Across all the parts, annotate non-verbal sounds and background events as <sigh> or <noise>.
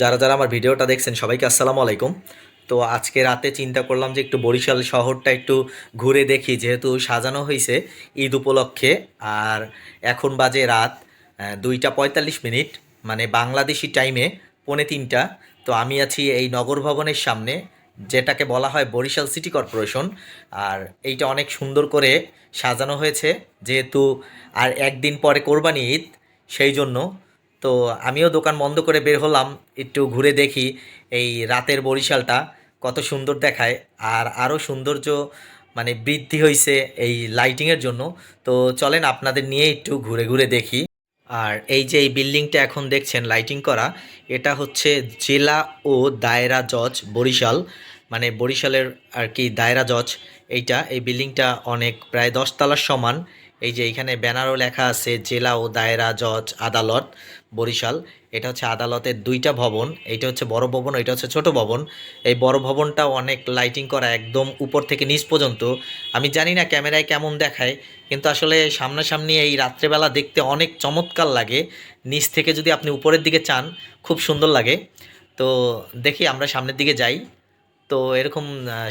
যারা যারা আমার ভিডিওটা দেখছেন, সবাইকে আসসালামু আলাইকুম। তো আজকে রাতে চিন্তা করলাম যে একটু বরিশাল শহরটা একটু ঘুরে দেখি, যেহেতু সাজানো হয়েছে ঈদ উপলক্ষে। আর এখন বাজে রাত দুইটা পঁয়তাল্লিশ মিনিট মানে বাংলাদেশি টাইমে পৌনে তিনটা। তো আমি আছি এই নগর ভবনের সামনে, যেটাকে বলা হয় বরিশাল সিটি কর্পোরেশন। আর এইটা অনেক সুন্দর করে সাজানো হয়েছে, যেহেতু আর একদিন পরে কোরবানি ঈদ, সেই জন্য তো আমিও দোকান বন্ধ করে বের হলাম, একটু ঘুরে দেখি এই রাতের বরিশালটা কত সুন্দর দেখায় আর আরও সৌন্দর্য মানে বৃদ্ধি হয়েছে এই লাইটিংয়ের জন্য। তো চলেন আপনাদের নিয়ে একটু ঘুরে ঘুরে দেখি। আর এই যে এই বিল্ডিংটা এখন দেখছেন লাইটিং করা, এটা হচ্ছে জেলা ও দায়রা জজ বরিশাল। মানে বরিশালের আর কি দায়রা জজ, এইটা, এই বিল্ডিংটা অনেক, প্রায় দশতলার সমান। এই যে এখানে ব্যানারও লেখা আছে, জেলা ও দায়রা জজ আদালত, বরিশাল। এটা হচ্ছে আদালতের দুইটা ভবন, এইটা হচ্ছে বড় ভবন এটা হচ্ছে ছোট ভবন। এই বড় ভবনটা অনেক লাইটিং করা একদম উপর থেকে নিচ পর্যন্ত। আমি জানি না ক্যামেরায় কেমন দেখায়, কিন্তু আসলে সামনাসামনি এই রাত্রেবেলা দেখতে অনেক চমৎকার লাগে। নিচ থেকে যদি আপনি উপরের দিকে চান, খুব সুন্দর লাগে। তো দেখি আমরা সামনের দিকে যাই। তো এরকম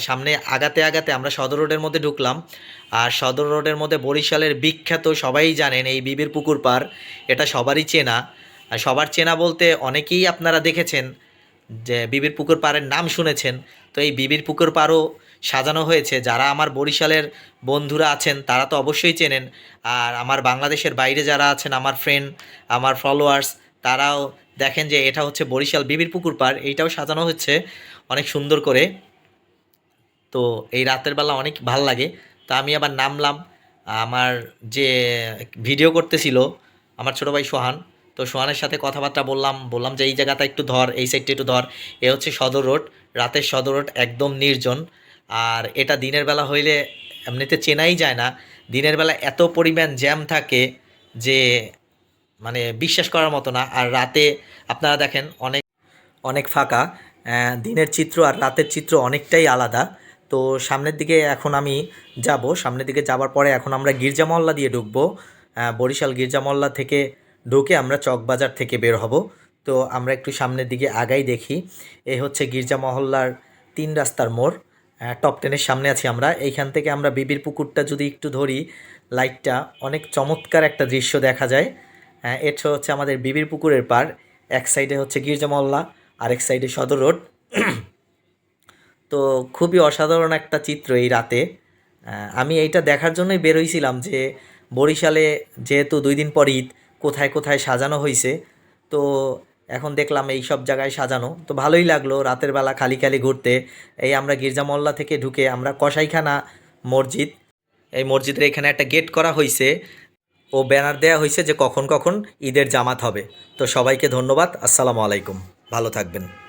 সামনে আগাতে আগাতে আমরা সদর রোডের মধ্যে ঢুকলাম। আর সদর রোডের মধ্যে বরিশালের বিখ্যাত, সবাই জানেন এই বিবির পুকুর পার এটা সবারই চেনা। আর সবার চেনা বলতে অনেকেই আপনারা দেখেছেন যে বিবির পুকুর পাড়ের নাম শুনেছেন। তো এই বিবির পুকুর পাড়ও সাজানো হয়েছে। যারা আমার বরিশালের বন্ধুরা আছেন, তারা তো অবশ্যই চেনেন। আর আমার বাংলাদেশের বাইরে যারা আছেন, আমার ফ্রেন্ড আমার ফলোয়ার্স তারাও দেখেন যে এটা হচ্ছে বরিশাল বিবির পুকুর পাড়, এইটাও সাজানো হচ্ছে অনেক সুন্দর করে। তো এই রাতের বেলা অনেক ভালো লাগে। তো আমি আবার নামলাম, আমার যে ভিডিও করতেছিল আমার ছোটো ভাই সোহান, তো সোহানের সাথে কথাবার্তা বললাম বললাম যে এই জায়গাটা একটু ধর, এই সাইডটা একটু ধর। এ হচ্ছে সদর রোড, রাতের সদর রোড একদম নির্জন। আর এটা দিনের বেলা হইলে এমনিতে চেনাই যায় না। দিনের বেলা এত পরিমাণ জ্যাম থাকে যে মানে বিশ্বাস করার মতো না। আর রাতে আপনারা দেখেন অনেক অনেক ফাঁকা। দিনের চিত্র আর রাতের চিত্র অনেকটাই আলাদা। তো সামনের দিকে এখন আমি যাব। সামনের দিকে যাবার পরে এখন আমরা গির্জা মহল্লা দিয়ে ঢুকবো। বরিশাল গির্জা মহল্লা থেকে ঢুকে আমরা চকবাজার থেকে বের হব। তো আমরা একটু সামনের দিকে আগাই দেখি। এই হচ্ছে গির্জা মহল্লার তিন রাস্তার মোড়। টপ টেনের সামনে আছি আমরা। এইখান থেকে আমরা বিবির পুকুরটা যদি একটু ধরি লাইটটা অনেক চমৎকার একটা দৃশ্য দেখা যায়। এটা হচ্ছে আমাদের বিবির পুকুরের পার। এক সাইডে হচ্ছে গির্জা মহল্লা এক সাইডে সদর রোড। <clears throat> তো খুবই অসাধারণ একটা চিত্র এই রাতে। আমি এইটা দেখার জন্যই বেরোইছিলাম যে বরিশালে যেহেতু দুই দিন পর ঈদ, কোথায় কোথায় সাজানো হয়েছে তো এখন দেখলাম এই সব জায়গায় সাজানো। তো ভালোই লাগল রাতের বেলা খালি খালি ঘুরতে। এই আমরা গির্জা মহল্লা থেকে ঢুকে আমরা কসাইখানা মসজিদ, এই মসজিদের এখানে একটা গেট করা হয়েছে ও ব্যানার দেয়া হয়েছে যে কখন কখন ঈদের জামাত হবে। তো সবাইকে ধন্যবাদ। আসসালামু আলাইকুম। ভালো থাকবেন।